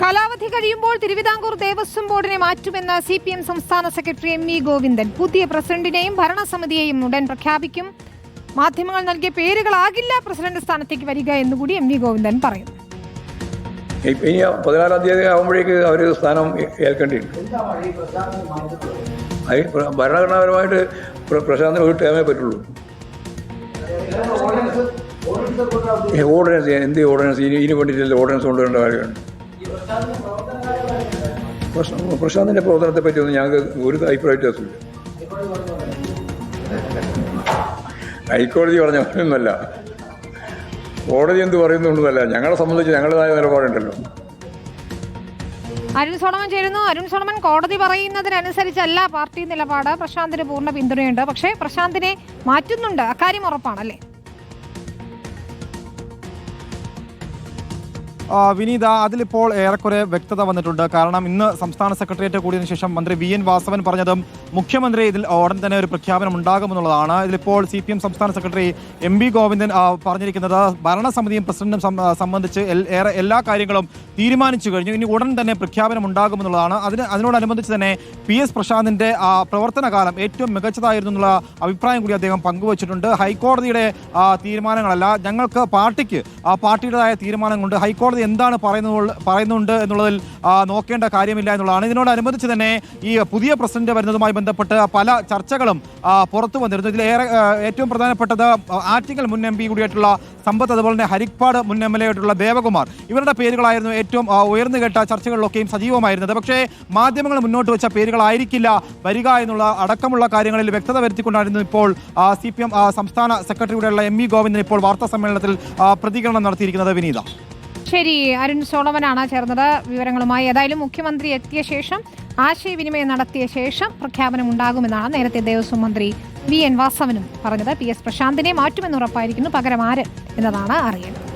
കാലാവധി കഴിയുമ്പോൾ തിരുവിതാംകൂർ ദേവസ്വം ബോർഡിനെ മാറ്റുമെന്ന് സി പി എം സംസ്ഥാന സെക്രട്ടറി എം വി ഗോവിന്ദൻ. പുതിയ പ്രസിഡന്റിനെയും ഭരണസമിതിയെയും ഉടൻ പ്രഖ്യാപിക്കും. മാധ്യമങ്ങൾ നൽകിയ പേരുകളാകില്ല പ്രസിഡന്റ് സ്ഥാനത്തേക്ക് വരിക എന്നുകൂടി എം വി ഗോവിന്ദൻ പറയുന്നു. ഇനി പതിനാറാം തീയതി ആകുമ്പോഴേക്ക് അവർ സ്ഥാനം ഏൽക്കേണ്ടിയിട്ടുണ്ട് ഭരണഘടനാപരമായിട്ട് പ്രശാന്തിന് ഒരു ടേമേ പറ്റുള്ളൂ. ഓർഡിനൻസ് എന്ത് ഓർഡിനൻസ്? ഇനി ഇതിന് വേണ്ടിയിട്ടില്ല ഓർഡിനൻസ് കൊണ്ടുവരേണ്ട കാര്യമാണ്. പ്രശാന്തിന്റെ പ്രവർത്തനത്തെ പറ്റിയൊന്നും ഞങ്ങൾക്ക് ഒരു അഭിപ്രായ വ്യത്യാസമില്ല ഹൈക്കോടതി പറഞ്ഞ പറയുന്നല്ല കോടതി എന്ത് പറയുന്നുണ്ടെന്നല്ല ഞങ്ങളെ സംബന്ധിച്ച് ഞങ്ങളുടേതായ നിലപാടുണ്ടല്ലോ. അരുൺ സോളമൻ ചേരുന്നു. അരുൺ സോളമൻ കോടതി പറയുന്നതിനനുസരിച്ചല്ല പാർട്ടി നിലപാട്. പ്രശാന്തിന് പൂർണ പിന്തുണയുണ്ട്. പക്ഷേ പ്രശാന്തിനെ മാറ്റുന്നുണ്ട്. അക്കാര്യം ഉറപ്പാണല്ലേ വിനീത അതിലിപ്പോൾ ഏറെക്കുറെ വ്യക്തത വന്നിട്ടുണ്ട്. കാരണം ഇന്ന് സംസ്ഥാന സെക്രട്ടേറിയറ്റ് കൂടിയതിനു ശേഷം മന്ത്രി വി എൻ വാസവൻ പറഞ്ഞതും മുഖ്യമന്ത്രി ഇതിൽ ഉടൻ തന്നെ ഒരു പ്രഖ്യാപനം ഉണ്ടാകുമെന്നുള്ളതാണ്. ഇതിലിപ്പോൾ സി പി എം സംസ്ഥാന സെക്രട്ടറി എം ബി ഗോവിന്ദൻ പറഞ്ഞിരിക്കുന്നത് ഭരണസമിതിയും പ്രസിഡന്റും സംബന്ധിച്ച് ഏറെ എല്ലാ കാര്യങ്ങളും തീരുമാനിച്ചു കഴിഞ്ഞു. ഇനി ഉടൻ തന്നെ പ്രഖ്യാപനം ഉണ്ടാകുമെന്നുള്ളതാണ്. അതിന് അതിനോടനുബന്ധിച്ച് തന്നെ പി എസ് പ്രശാന്തിന്റെ ആ, പ്രവർത്തന കാലം ഏറ്റവും മികച്ചതായിരുന്നു എന്നുള്ള അഭിപ്രായം കൂടി അദ്ദേഹം പങ്കുവച്ചിട്ടുണ്ട്. ഹൈക്കോടതിയുടെ തീരുമാനങ്ങളല്ല ഞങ്ങൾക്ക് പാർട്ടിക്ക് പാർട്ടിയുടേതായ തീരുമാനങ്ങളുണ്ട്. ഹൈക്കോടതി എന്താണ് പറയുന്നത് പറയുന്നുണ്ട് എന്നുള്ളതിൽ നോക്കേണ്ട കാര്യമില്ല എന്നുള്ളതാണ്. ഇതിനോടനുബന്ധിച്ച് തന്നെ ഈ പുതിയ പ്രസിഡന്റ് വരുന്നതുമായി ബന്ധപ്പെട്ട് പല ചർച്ചകളും പുറത്തു വന്നിരുന്നു. ഇതിലേറെ ഏറ്റവും പ്രധാനപ്പെട്ടത് ആറ്റിങ്ങൽ മുൻ എം പി കൂടിയായിട്ടുള്ള സമ്പത്ത് അതുപോലെ തന്നെ ഹരിപ്പാട് മുൻ എം എൽ ആയിട്ടുള്ള ദേവകുമാർ. ഇവരുടെ പേരുകളായിരുന്നു ഏറ്റവും ഉയർന്നു കേട്ട ചർച്ചകളിലൊക്കെയും സജീവമായിരുന്നത്. പക്ഷേ മാധ്യമങ്ങൾ മുന്നോട്ട് വെച്ച പേരുകളായിരിക്കില്ല വരിക എന്നുള്ള അടക്കമുള്ള കാര്യങ്ങളിൽ വ്യക്തത വരുത്തിക്കൊണ്ടായിരുന്നു ഇപ്പോൾ സി പി എം സംസ്ഥാന സെക്രട്ടറിയുടെ എം ഇ ഗോവിന്ദൻ ഇപ്പോൾ വാർത്താ സമ്മേളനത്തിൽ പ്രതികരണം നടത്തിയിരിക്കുന്നത് വിനീത. ശരി അരുൺ സോളമനാണ് ചേർന്നത് വിവരങ്ങളുമായി. ഏതായാലും മുഖ്യമന്ത്രി എത്തിയ ശേഷം ആശയവിനിമയം നടത്തിയ ശേഷം പ്രഖ്യാപനം ഉണ്ടാകുമെന്നാണ് നേരത്തെ ദേവസ്വം മന്ത്രി വി എൻ വാസവനും പറഞ്ഞത്. പി എസ് പ്രശാന്തിനെ മാറ്റുമെന്ന് ഉറപ്പായിരിക്കുന്നു. പകരം ആര് എന്നതാണ് അറിയേണ്ടത്.